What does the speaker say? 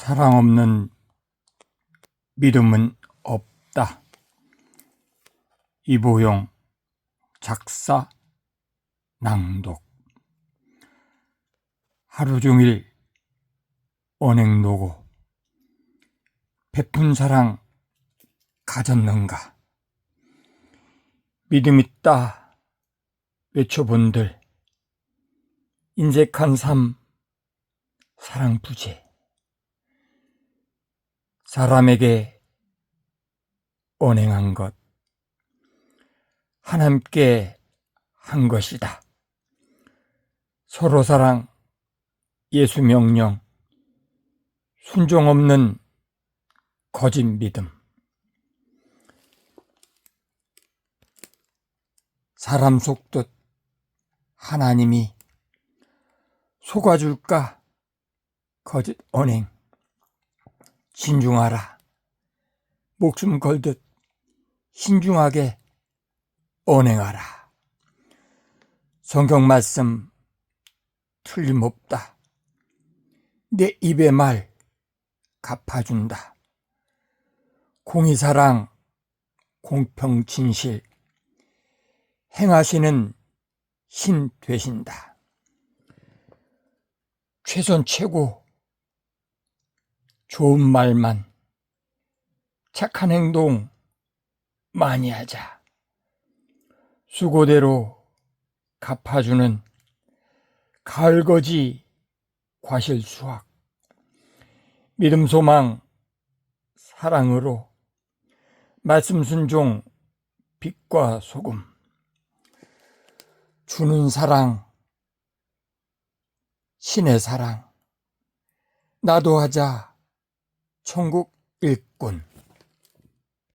사랑 없는 믿음은 없다. 이보용 작사 낭독. 하루 종일 언행노고. 베푼 사랑 가졌는가? 믿음 있다 외쳐본들. 인색한 삶 사랑 부재 사람에게 언행한 것 하나님께 한 것이다. 서로 사랑, 예수 명령, 순종 없는 거짓 믿음. 사람 속듯 하나님이 속아줄까? 거짓 언행. 신중하라. 목숨 걸듯 신중하게 언행하라. 성경 말씀 틀림없다. 내 입의 말 갚아준다. 공의사랑, 공평진실 행하시는 신 되신다. 최선 최고 좋은 말만 착한 행동 많이 하자. 수고대로 갚아주는 가을거지 과실 수확. 믿음 소망 사랑으로 말씀 순종 빛과 소금. 주는 사랑 신의 사랑. 나도 하자 천국 일꾼